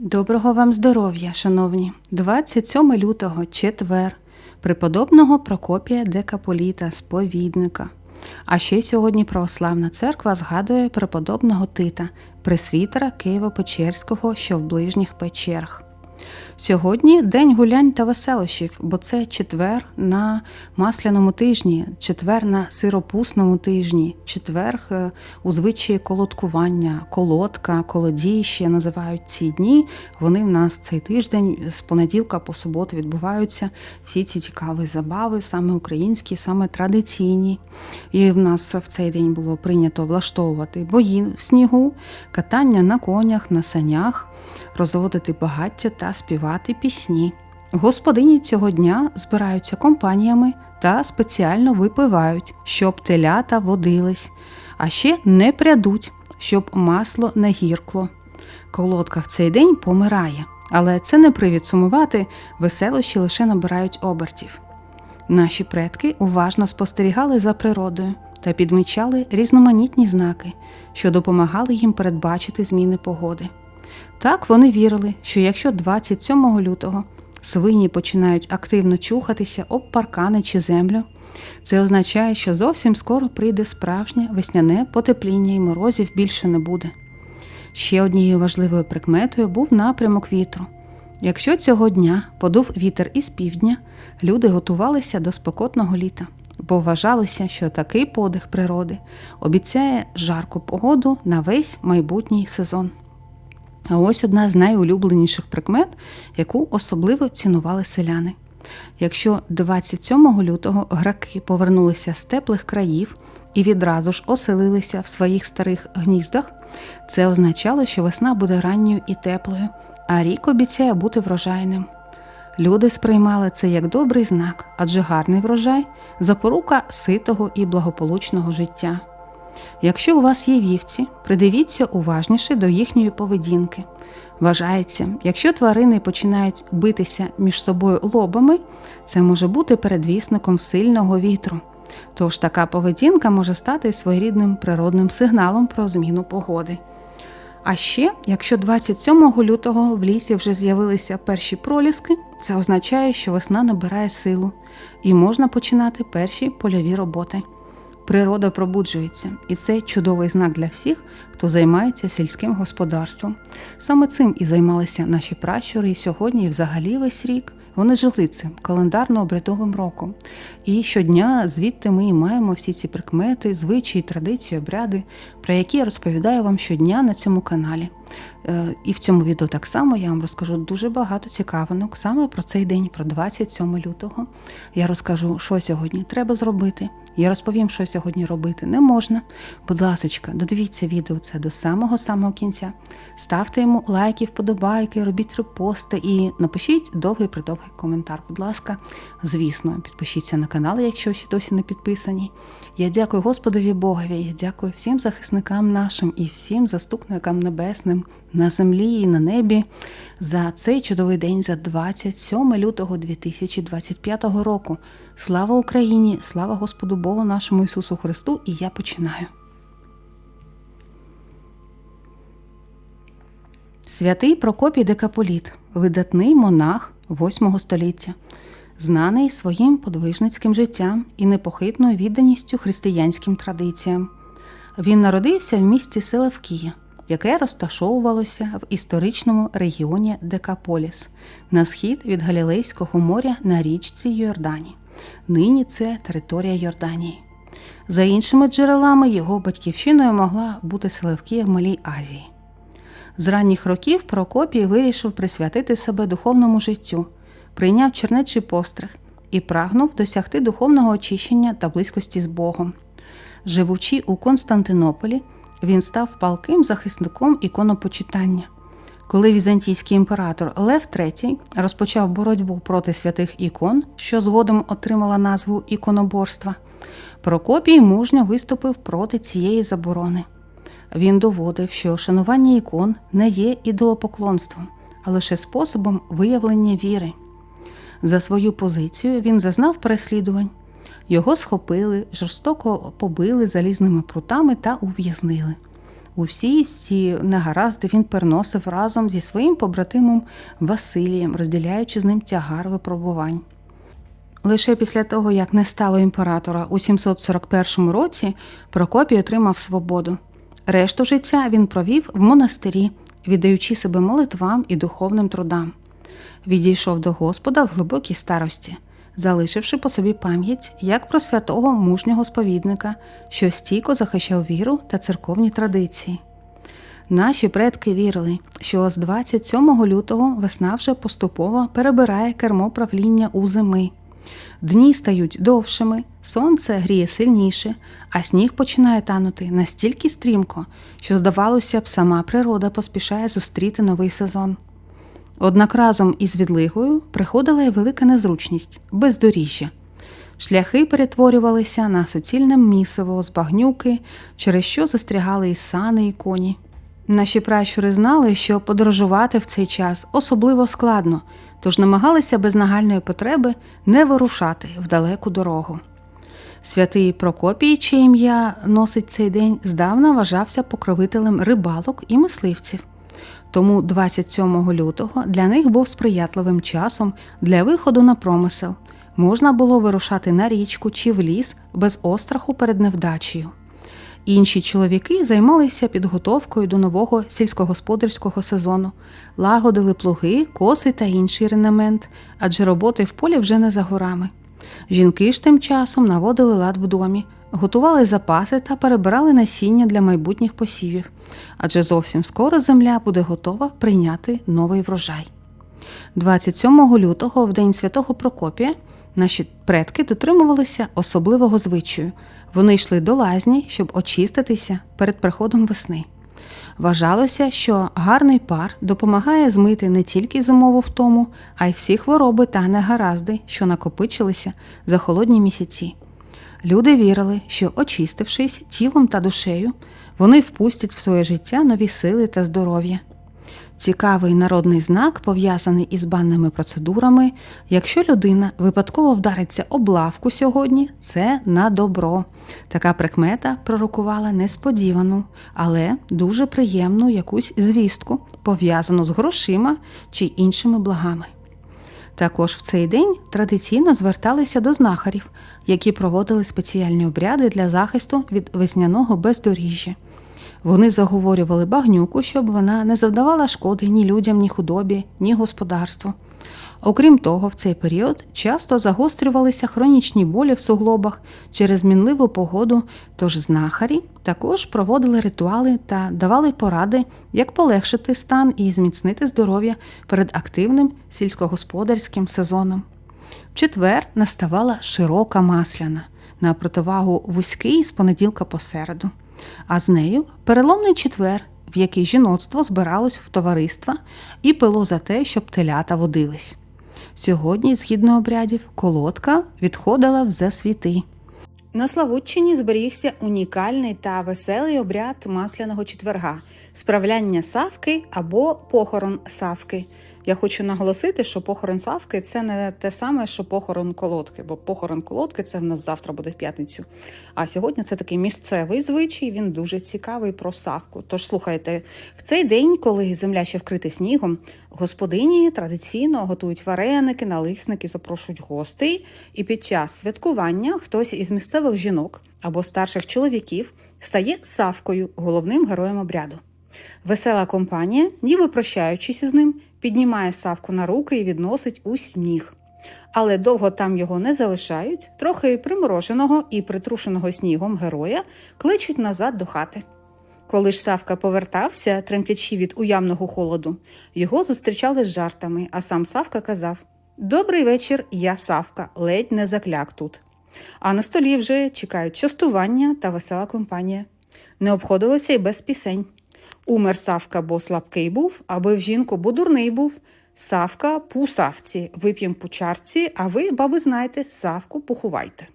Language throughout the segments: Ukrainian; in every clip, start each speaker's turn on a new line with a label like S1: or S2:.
S1: Доброго вам здоров'я, шановні! 27 лютого, четвер, преподобного Прокопія Декаполіта, сповідника. А ще сьогодні Православна церква згадує преподобного Тита, пресвітера Києво-Печерського, що в ближніх печерах. Сьогодні день гулянь та веселощів, бо це четвер на масляному тижні, четвер на сиропусному тижні, четвер е, у звичаї колодкування, колодка, колодій ще називають ці дні. Вони в нас цей тиждень з понеділка по суботу відбуваються всі ці цікаві забави, саме українські, саме традиційні. І в нас в цей день було прийнято влаштовувати бої в снігу, катання на конях, на санях, розводити багаття та співати пісні. Господині цього дня збираються компаніями та спеціально випивають, щоб телята водились, а ще не прядуть, щоб масло не гіркло. Колодка в цей день помирає, але це не привід сумувати, веселощі лише набирають обертів. Наші предки уважно спостерігали за природою та підмічали різноманітні знаки, що допомагали їм передбачити зміни погоди. Так вони вірили, що якщо 27 лютого свині починають активно чухатися об паркани чи землю, це означає, що зовсім скоро прийде справжнє весняне потепління і морозів більше не буде. Ще однією важливою прикметою був напрямок вітру. Якщо цього дня подув вітер із півдня, люди готувалися до спекотного літа, бо вважалося, що такий подих природи обіцяє жарку погоду на весь майбутній сезон. А ось одна з найулюбленіших прикмет, яку особливо цінували селяни. Якщо 27 лютого граки повернулися з теплих країв і відразу ж оселилися в своїх старих гніздах, це означало, що весна буде ранньою і теплою, а рік обіцяє бути врожайним. Люди сприймали це як добрий знак, адже гарний врожай запорука ситого і благополучного життя. Якщо у вас є вівці, придивіться уважніше до їхньої поведінки. Вважається, якщо тварини починають битися між собою лобами, це може бути передвісником сильного вітру. Тож така поведінка може стати своєрідним природним сигналом про зміну погоди. А ще, якщо 27 лютого в лісі вже з'явилися перші проліски, це означає, що весна набирає силу і можна починати перші польові роботи. Природа пробуджується, і це чудовий знак для всіх, хто займається сільським господарством. Саме цим і займалися наші пращури, і сьогодні, і взагалі весь рік. Вони жили цим календарно-обрядовим роком. І щодня звідти ми і маємо всі ці прикмети, звичаї, традиції, обряди, про які я розповідаю вам щодня на цьому каналі. Е, І в цьому відео так само я вам розкажу дуже багато цікавинок саме про цей день, про 27 лютого. Я розкажу, що сьогодні треба зробити. Я розповім, що сьогодні робити не можна. Будь ласочка, додивіться відео це до самого-самого кінця. Ставте йому лайки, вподобайки, робіть репости і напишіть довгий придовгий коментар. Будь ласка, звісно, підпишіться на канал, якщо ще досі не підписані. Я дякую Господові Богові, я дякую всім захисникам нашим і всім заступникам небесним на землі і на небі за цей чудовий день, за 27 лютого 2025 року. Слава Україні! Слава Господу Богу нашому Ісусу Христу! І я починаю. Святий Прокопій Декаполіт, видатний монах 8 століття, знаний своїм подвижницьким життям і непохитною відданістю християнським традиціям. Він народився в місті Селевкія, яке розташовувалося в історичному регіоні Декаполіс на схід від Галілейського моря на річці Йордані. Нині це територія Йорданії. За іншими джерелами, його батьківщиною могла бути Селевкія в Малій Азії. З ранніх років Прокопій вирішив присвятити себе духовному життю, прийняв чернечий постриг і прагнув досягти духовного очищення та близькості з Богом. Живучи у Константинополі, він став палким захисником іконопочитання. Коли візантійський імператор Лев III розпочав боротьбу проти святих ікон, що згодом отримала назву іконоборства, Прокопій мужньо виступив проти цієї заборони. Він доводив, що шанування ікон не є ідолопоклонством, а лише способом виявлення віри. За свою позицію він зазнав переслідувань. Його схопили, жорстоко побили залізними прутами та ув'язнили. Усі ці негаразди він переносив разом зі своїм побратимом Василієм, розділяючи з ним тягар випробувань. Лише після того, як не стало імператора у 741 році, Прокопій отримав свободу. Решту життя він провів в монастирі, віддаючи себе молитвам і духовним трудам. Відійшов до Господа в глибокій старості, залишивши по собі пам'ять як про святого мужнього сповідника, що стійко захищав віру та церковні традиції. Наші предки вірили, що з 27 лютого весна вже поступово перебирає кермо правління у зими. Дні стають довшими, сонце гріє сильніше, а сніг починає танути настільки стрімко, що, здавалося б, сама природа поспішає зустріти новий сезон. Однак разом із відлигою приходила й велика незручність бездоріжжя. Шляхи перетворювалися на суцільне місиво з багнюки, через що застрягали і сани, і коні. Наші пращури знали, що подорожувати в цей час особливо складно, тож намагалися без нагальної потреби не вирушати в далеку дорогу. Святий Прокопій, чиє ім'я носить цей день, здавна вважався покровителем рибалок і мисливців. Тому 27 лютого для них був сприятливим часом для виходу на промисел. Можна було вирушати на річку чи в ліс без остраху перед невдачею. Інші чоловіки займалися підготовкою до нового сільськогосподарського сезону, лагодили плуги, коси та інший ренемент, адже роботи в полі вже не за горами. Жінки ж тим часом наводили лад в домі, готували запаси та перебирали насіння для майбутніх посівів, адже зовсім скоро земля буде готова прийняти новий врожай. 27 лютого, в день святого Прокопія, наші предки дотримувалися особливого звичаю. Вони йшли до лазні, щоб очиститися перед приходом весни. Вважалося, що гарний пар допомагає змити не тільки зимову втому, а й всі хвороби та негаразди, що накопичилися за холодні місяці. Люди вірили, що, очистившись тілом та душею, вони впустять в своє життя нові сили та здоров'я. Цікавий народний знак, пов'язаний із банними процедурами. Якщо людина випадково вдариться об лавку сьогодні, це на добро. Така прикмета пророкувала несподівану, але дуже приємну якусь звістку, пов'язану з грошима чи іншими благами. Також в цей день традиційно зверталися до знахарів, які проводили спеціальні обряди для захисту від весняного бездоріжжя. Вони заговорювали багнюку, щоб вона не завдавала шкоди ні людям, ні худобі, ні господарству. Окрім того, в цей період часто загострювалися хронічні болі в суглобах через мінливу погоду, тож знахарі також проводили ритуали та давали поради, як полегшити стан і зміцнити здоров'я перед активним сільськогосподарським сезоном. В четвер наставала широка масляна на противагу вузький з понеділка по середу а з нею переломний четвер, в який жіноцтво збиралось в товариства і пило за те, щоб телята водились. Сьогодні, згідно обрядів, колодка відходила в засвіти. На Славутчині зберігся унікальний та веселий обряд масляного четверга справляння савки або похорон савки. Я хочу наголосити, що похорон Савки це не те саме, що похорон колодки, бо похорон колодки це в нас завтра буде в п'ятницю. А сьогодні це такий місцевий звичай, він дуже цікавий про Савку. Тож слухайте, в цей день, коли земля ще вкрита снігом, господині традиційно готують вареники, налисники, запрошують гостей. І під час святкування хтось із місцевих жінок або старших чоловіків стає Савкою, головним героєм обряду. Весела компанія, ніби прощаючись із ним, піднімає савку на руки і відносить у сніг. Але довго там його не залишають, трохи примороженого і притрушеного снігом героя кличуть назад до хати. Коли ж Савка повертався, тремтячи від уявного холоду, його зустрічали з жартами, а сам Савка казав Добрий вечір, я Савка, ледь не закляк тут. А на столі вже чекають частування та весела компанія. Не обходилося й без пісень. Умер Савка, бо слабкий був, аби в жінку, бо дурний був. Савка пу савці, вип'єм по чарці, а ви, баби, знаєте, Савку поховайте.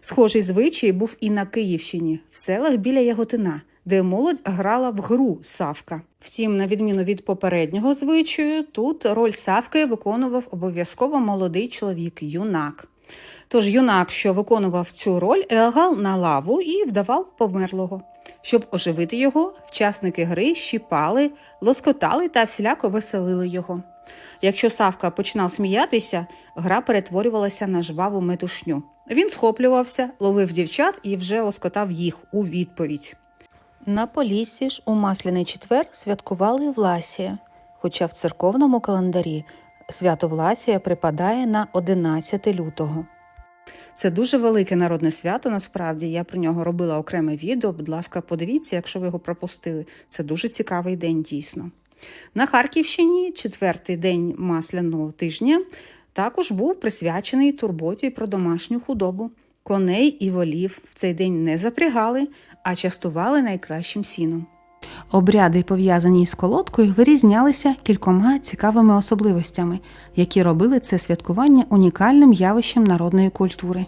S1: Схожий звичай був і на Київщині, в селах біля Яготина, де молодь грала в гру Савка. Втім, на відміну від попереднього звичаю, тут роль Савки виконував обов'язково молодий чоловік, юнак. Тож юнак, що виконував цю роль, лягав на лаву і вдавав померлого. Щоб оживити його, вчасники гри щіпали, лоскотали та всіляко веселили його. Якщо Савка починав сміятися, гра перетворювалася на жваву метушню. Він схоплювався, ловив дівчат і вже лоскотав їх у відповідь. На Поліссі ж у Масляний четвер святкували Власія, хоча в церковному календарі свято Власія припадає на 11 лютого. Це дуже велике народне свято. Насправді я про нього робила окреме відео. Будь ласка, подивіться, якщо ви його пропустили. Це дуже цікавий день, дійсно. На Харківщині четвертий день масляного тижня також був присвячений турботі про домашню худобу. Коней і волів в цей день не запрягали, а частували найкращим сіном. Обряди, пов'язані з колодкою, вирізнялися кількома цікавими особливостями, які робили це святкування унікальним явищем народної культури.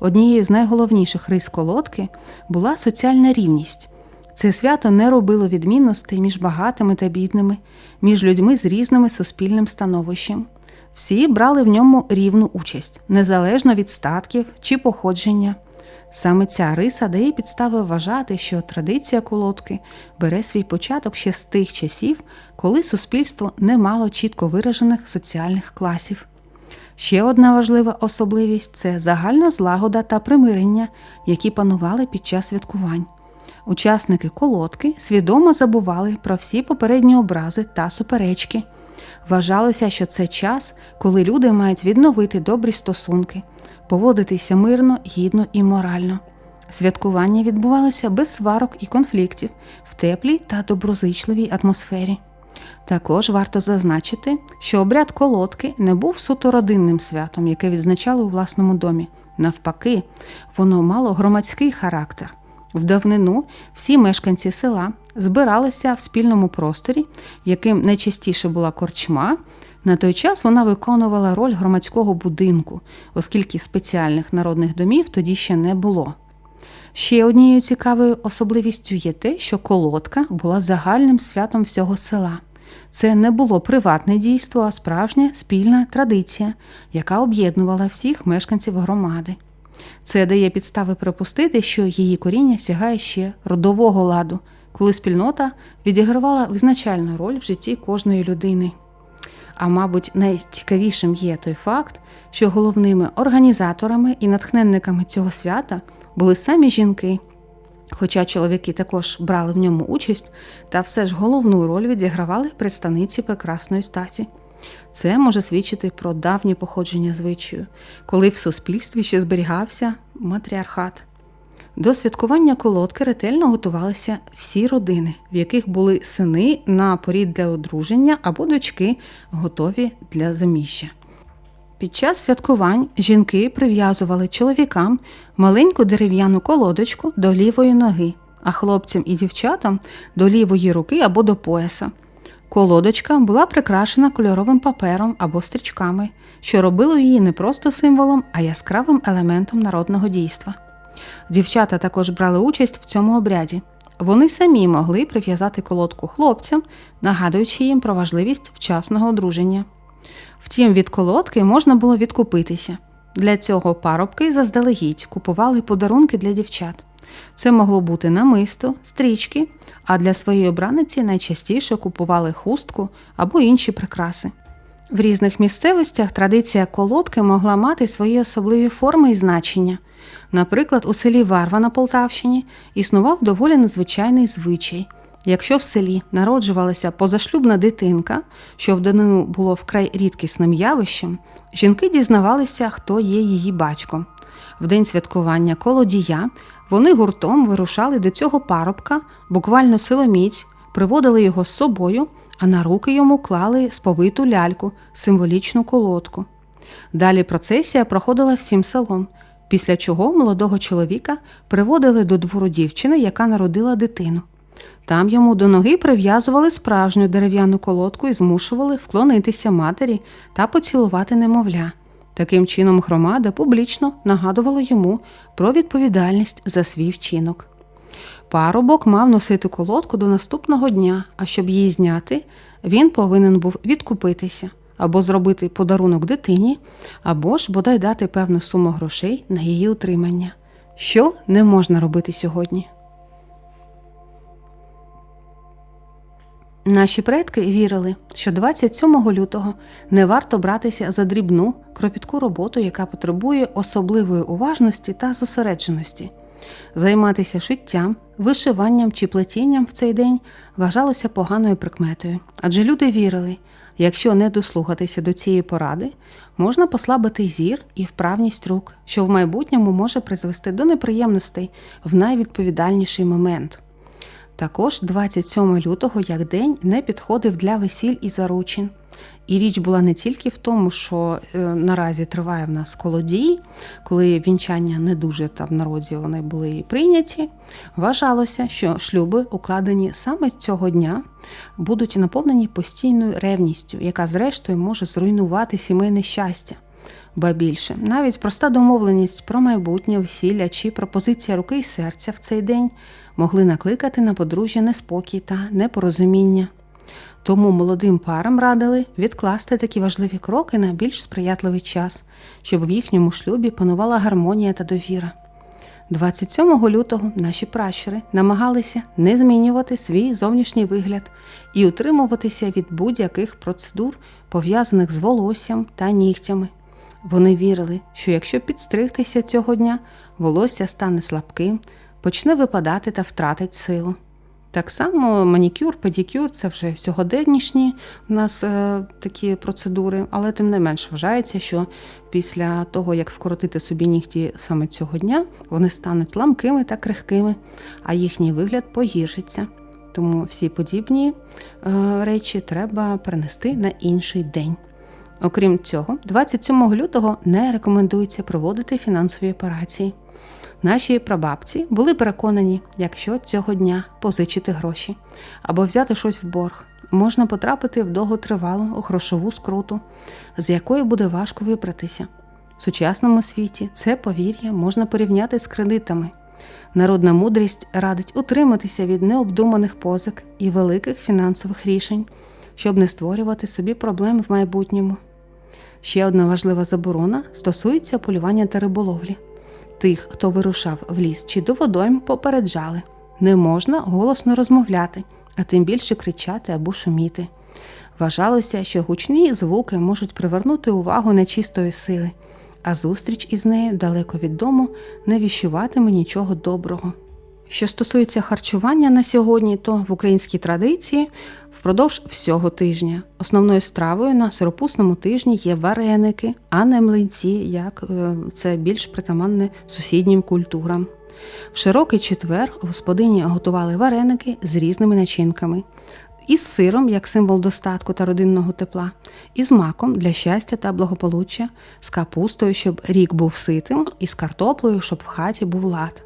S1: Однією з найголовніших рис колодки була соціальна рівність. Це свято не робило відмінностей між багатими та бідними, між людьми з різними суспільним становищем. Всі брали в ньому рівну участь, незалежно від статків чи походження. Саме ця риса дає підстави вважати, що традиція колодки бере свій початок ще з тих часів, коли суспільство не мало чітко виражених соціальних класів. Ще одна важлива особливість це загальна злагода та примирення, які панували під час святкувань. Учасники колодки свідомо забували про всі попередні образи та суперечки. Вважалося, що це час, коли люди мають відновити добрі стосунки, поводитися мирно, гідно і морально. Святкування відбувалося без сварок і конфліктів в теплій та доброзичливій атмосфері. Також варто зазначити, що обряд колодки не був суто родинним святом, яке відзначали у власному домі. Навпаки, воно мало громадський характер. В давнину всі мешканці села збиралися в спільному просторі, яким найчастіше була корчма. На той час вона виконувала роль громадського будинку, оскільки спеціальних народних домів тоді ще не було. Ще однією цікавою особливістю є те, що колодка була загальним святом всього села. Це не було приватне дійство, а справжня спільна традиція, яка об'єднувала всіх мешканців громади. Це дає підстави припустити, що її коріння сягає ще родового ладу, коли спільнота відігравала визначальну роль в житті кожної людини. А мабуть, найцікавішим є той факт, що головними організаторами і натхненниками цього свята були самі жінки. Хоча чоловіки також брали в ньому участь, та все ж головну роль відігравали представниці прекрасної статі. Це може свідчити про давнє походження звичаю, коли в суспільстві ще зберігався матріархат. До святкування колодки ретельно готувалися всі родини, в яких були сини на порід для одруження або дочки, готові для заміжжя. Під час святкувань жінки прив'язували чоловікам маленьку дерев'яну колодочку до лівої ноги, а хлопцям і дівчатам до лівої руки або до пояса. Колодочка була прикрашена кольоровим папером або стрічками, що робило її не просто символом, а яскравим елементом народного дійства. Дівчата також брали участь в цьому обряді. Вони самі могли прив'язати колодку хлопцям, нагадуючи їм про важливість вчасного одруження. Втім, від колодки можна було відкупитися. Для цього парубки заздалегідь купували подарунки для дівчат. Це могло бути намисто, стрічки, а для своєї обраниці найчастіше купували хустку або інші прикраси. В різних місцевостях традиція колодки могла мати свої особливі форми і значення. Наприклад, у селі Варва на Полтавщині існував доволі незвичайний звичай. Якщо в селі народжувалася позашлюбна дитинка, що в данину було вкрай рідкісним явищем, жінки дізнавалися, хто є її батьком. В день святкування колодія вони гуртом вирушали до цього парубка, буквально силоміць, приводили його з собою, а на руки йому клали сповиту ляльку, символічну колодку. Далі процесія проходила всім селом, після чого молодого чоловіка приводили до двору дівчини, яка народила дитину. Там йому до ноги прив'язували справжню дерев'яну колодку і змушували вклонитися матері та поцілувати немовля. Таким чином, громада публічно нагадувала йому про відповідальність за свій вчинок. Парубок мав носити колодку до наступного дня, а щоб її зняти, він повинен був відкупитися або зробити подарунок дитині, або ж бодай дати певну суму грошей на її утримання, що не можна робити сьогодні. Наші предки вірили, що 27 лютого не варто братися за дрібну кропітку роботу, яка потребує особливої уважності та зосередженості. Займатися шиттям, вишиванням чи плетінням в цей день вважалося поганою прикметою, адже люди вірили, якщо не дослухатися до цієї поради, можна послабити зір і вправність рук, що в майбутньому може призвести до неприємностей в найвідповідальніший момент. Також 27 лютого як день не підходив для весіль і заручин. І річ була не тільки в тому, що е, наразі триває в нас колодій, коли вінчання не дуже та в народі вони були прийняті. Вважалося, що шлюби, укладені саме цього дня, будуть наповнені постійною ревністю, яка, зрештою, може зруйнувати сімейне щастя. Ба більше, навіть проста домовленість про майбутнє весілля чи пропозиція руки й серця в цей день могли накликати на подружжя неспокій та непорозуміння. Тому молодим парам радили відкласти такі важливі кроки на більш сприятливий час, щоб в їхньому шлюбі панувала гармонія та довіра. 27 лютого наші пращури намагалися не змінювати свій зовнішній вигляд і утримуватися від будь-яких процедур, пов'язаних з волоссям та нігтями. Вони вірили, що якщо підстригтися цього дня, волосся стане слабким, почне випадати та втратить силу. Так само манікюр, педикюр це вже сьогоденнішні в нас е, такі процедури, але тим не менш вважається, що після того, як вкоротити собі нігті саме цього дня, вони стануть ламкими та крихкими, а їхній вигляд погіршиться. Тому всі подібні е, речі треба перенести на інший день. Окрім цього, 27 лютого не рекомендується проводити фінансові операції. Наші прабабці були переконані, якщо цього дня позичити гроші або взяти щось в борг, можна потрапити в довготривалу грошову скруту, з якої буде важко вибратися. В сучасному світі це повір'я можна порівняти з кредитами. Народна мудрість радить утриматися від необдуманих позик і великих фінансових рішень, щоб не створювати собі проблем в майбутньому. Ще одна важлива заборона стосується полювання та риболовлі. Тих, хто вирушав в ліс чи до водойм, попереджали не можна голосно розмовляти, а тим більше кричати або шуміти. Вважалося, що гучні звуки можуть привернути увагу нечистої сили, а зустріч із нею далеко від дому не віщуватиме нічого доброго. Що стосується харчування на сьогодні, то в українській традиції впродовж всього тижня основною стравою на сиропусному тижні є вареники, а не млинці, як е, це більш притаманне сусіднім культурам. В широкий четвер господині готували вареники з різними начинками. Із сиром, як символ достатку та родинного тепла, із маком для щастя та благополуччя, з капустою, щоб рік був ситим, і з картоплею, щоб в хаті був лад.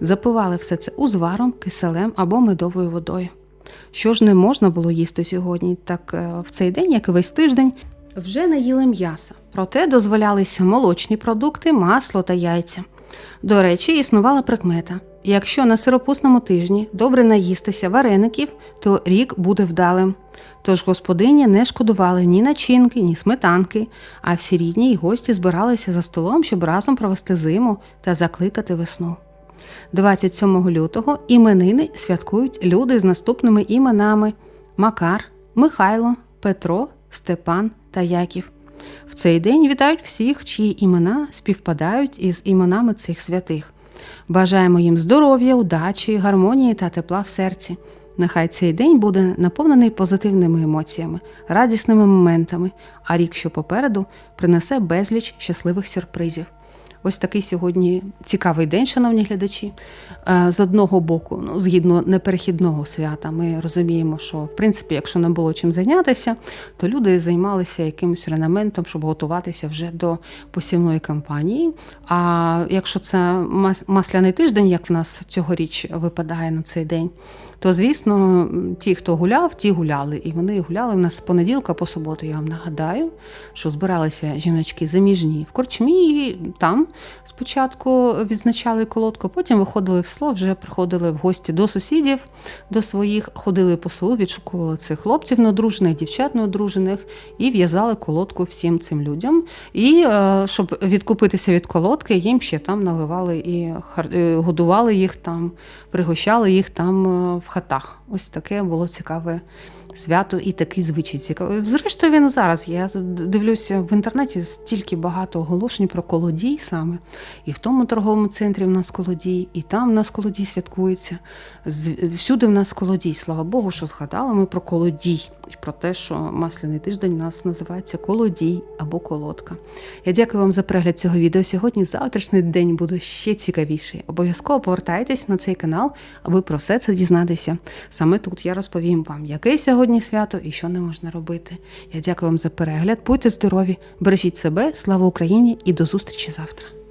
S1: Запивали все це узваром, киселем або медовою водою. Що ж не можна було їсти сьогодні, так е, в цей день, як і весь тиждень, вже не їли м'яса, проте дозволялися молочні продукти, масло та яйця. До речі, існувала прикмета: якщо на сиропусному тижні добре наїстися вареників, то рік буде вдалим. Тож господині не шкодували ні начинки, ні сметанки, а всі рідні й гості збиралися за столом, щоб разом провести зиму та закликати весну. 27 лютого іменини святкують люди з наступними іменами Макар, Михайло, Петро, Степан та Яків. В цей день вітають всіх, чиї імена співпадають із іменами цих святих. Бажаємо їм здоров'я, удачі, гармонії та тепла в серці. Нехай цей день буде наповнений позитивними емоціями, радісними моментами, а рік, що попереду, принесе безліч щасливих сюрпризів. Ось такий сьогодні цікавий день, шановні глядачі. Е, З одного боку, ну, згідно неперехідного свята, ми розуміємо, що в принципі, якщо не було чим зайнятися, то люди займалися якимось ренаментом, щоб готуватися вже до посівної кампанії. А якщо це мас- масляний тиждень, як в нас цьогоріч випадає на цей день, то звісно, ті, хто гуляв, ті гуляли. І вони гуляли в нас з понеділка по суботу. Я вам нагадаю, що збиралися жіночки заміжні в корчмі. і Там спочатку відзначали колодку, потім виходили в село, вже приходили в гості до сусідів, до своїх, ходили по селу, відшукували цих хлопців неодружених, дівчат неодружених і в'язали колодку всім цим людям. І е, щоб відкупитися від колодки, їм ще там наливали і е, годували їх там, пригощали їх там е, в хатах. Ось таке було цікаве свято і такий звичай цікавий. Зрештою, він зараз. Я дивлюся в інтернеті стільки багато оголошень про колодій саме. І в тому торговому центрі в нас колодій, і там в нас колодій святкується. Всюди в нас колодій. Слава Богу, що згадали ми про колодій. І про те, що масляний тиждень у нас називається колодій або колодка. Я дякую вам за перегляд цього відео. Сьогодні завтрашній день буде ще цікавіший. Обов'язково повертайтесь на цей канал, аби про все це дізнатися. Саме тут я розповім вам, яке сьогодні свято і що не можна робити. Я дякую вам за перегляд. Будьте здорові, бережіть себе, слава Україні і до зустрічі завтра.